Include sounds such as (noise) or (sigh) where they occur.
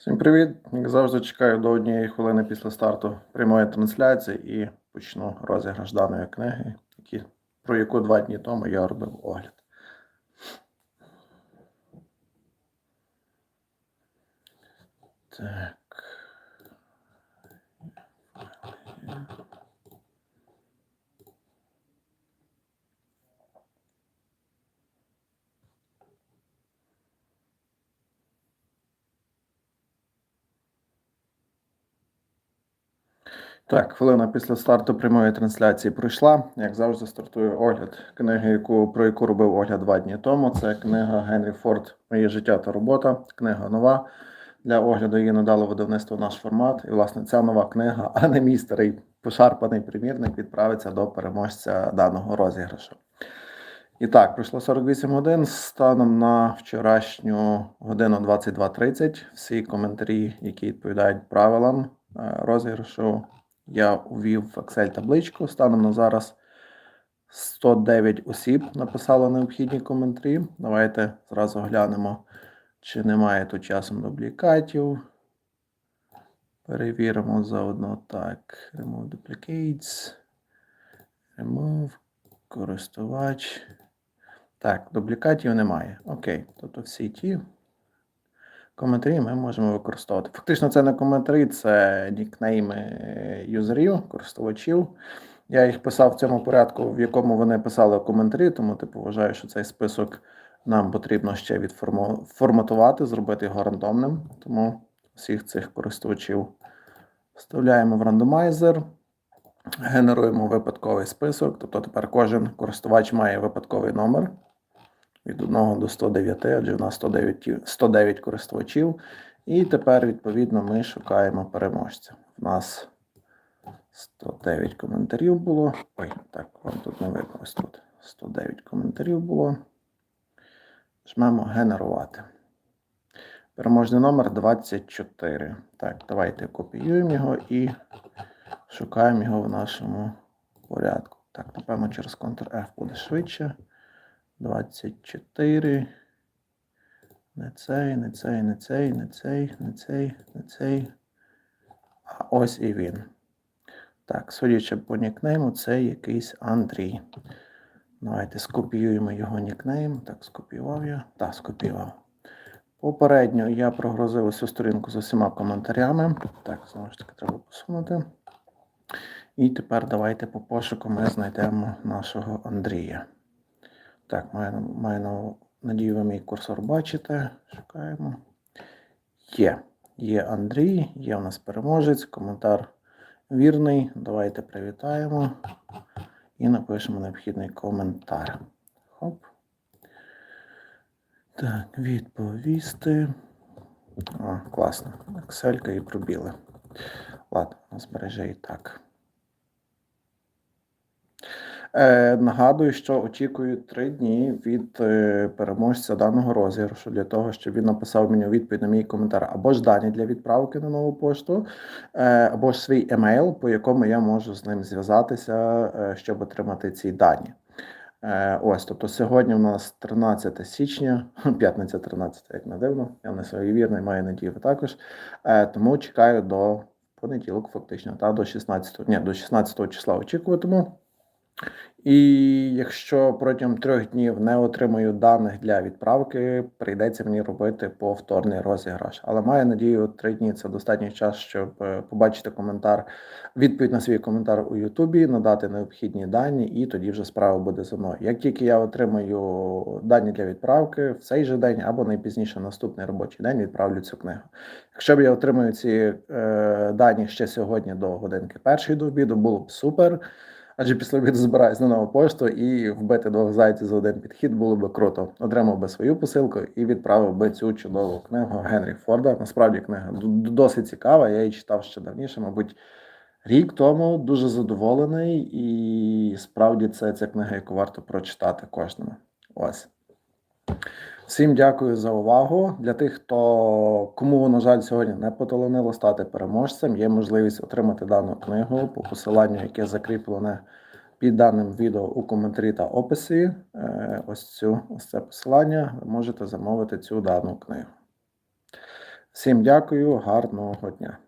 Всім привіт! Як завжди чекаю до однієї хвилини після старту прямої трансляції і почну розіграш даної книги, які, про яку два дні тому я робив огляд. Так. Так, хвилина після старту прямої трансляції пройшла. Як завжди, стартує огляд книги, яку, про яку робив огляд два дні тому. Це книга Генрі Форд Моє життя та робота. Книга нова. Для огляду її надало видавництво наш формат. І, власне, ця нова книга, а не мій старий пошарпаний примірник, відправиться до переможця даного розіграшу. І так, пройшло 48 годин. Станом на вчорашню годину 22.30. Всі коментарі, які відповідають правилам е, розіграшу, я увів в Excel табличку. Станом на зараз 109 осіб написало необхідні коментарі. Давайте зразу глянемо, чи немає тут часом дублікатів. Перевіримо заодно так. Remove duplicates. Remove. Користувач. Так, дублікатів немає. Окей. Тобто всі ті коментарі ми можемо використовувати. Фактично, це не коментарі, це нікнейми е, юзерів, користувачів. Я їх писав в цьому порядку, в якому вони писали коментарі, тому типу вважаю, що цей список нам потрібно ще відформатувати, зробити його рандомним. Тому всіх цих користувачів вставляємо в рандомайзер, генеруємо випадковий список. Тобто тепер кожен користувач має випадковий номер від 1 до 109, адже в нас 109, 109 користувачів. І тепер, відповідно, ми шукаємо переможця. У нас 109 коментарів було. Ой, так, вам тут не видно ось тут. 109 коментарів було. Жмемо генерувати. Переможний номер 24. Так, давайте копіюємо його і шукаємо його в нашому порядку. Так, напевно, через Ctrl-F буде швидше. 24. Не цей, не цей, не цей, не цей, не цей, не цей. А ось і він. Так, судячи по нікнейму, це якийсь Андрій. Давайте скопіюємо його нікнейм. Так, скопіював я. Так, скопіював. Попередньо я прогрузив усю сторінку з усіма коментарями. Так, знову ж таки, треба посунути. І тепер давайте по пошуку ми знайдемо нашого Андрія. Так, маю на надію, ви мій курсор бачите. Шукаємо. Є. Є Андрій, є у нас переможець, коментар вірний. Давайте привітаємо і напишемо необхідний коментар. Хоп. Так, відповісти. О, класно. Excel і пробіли. Ладно, збереже і так. Е, Нагадую, що очікую три дні від е, переможця даного розіграшу для того, щоб він написав мені відповідь на мій коментар або ж дані для відправки на нову пошту, е, або ж свій емейл, по якому я можу з ним зв'язатися, щоб отримати ці дані. Ось, тобто сьогодні у нас 13 січня, (laughs) п'ятниця 13, як не дивно, я не своєвірний, маю надію також. Тому чекаю до понеділок, фактично, та до 16 ні, до 16 числа очікуватиму. І якщо протягом трьох днів не отримаю даних для відправки, прийдеться мені робити повторний розіграш. Але маю надію, три дні це достатній час, щоб е, побачити коментар, відповідь на свій коментар у Ютубі, надати необхідні дані, і тоді вже справа буде за мною. Як тільки я отримаю дані для відправки в цей же день або найпізніше наступний робочий день відправлю цю книгу. Якщо б я отримаю ці е, дані ще сьогодні до годинки першої до обіду, було б супер. Адже після обіду збираюсь на нову пошту і вбити двох зайців за один підхід було би круто. Отримав би свою посилку і відправив би цю чудову книгу Генрі Форда. Насправді книга досить цікава. Я її читав ще давніше, мабуть, рік тому. Дуже задоволений, і справді це ця книга, яку варто прочитати кожному. Ось. Всім дякую за увагу. Для тих, хто кому, на жаль, сьогодні не поталанило стати переможцем, є можливість отримати дану книгу по посиланню, яке закріплене під даним відео у коментарі та описі. Е, ось цю ось це посилання. Ви можете замовити цю дану книгу. Всім дякую, гарного дня.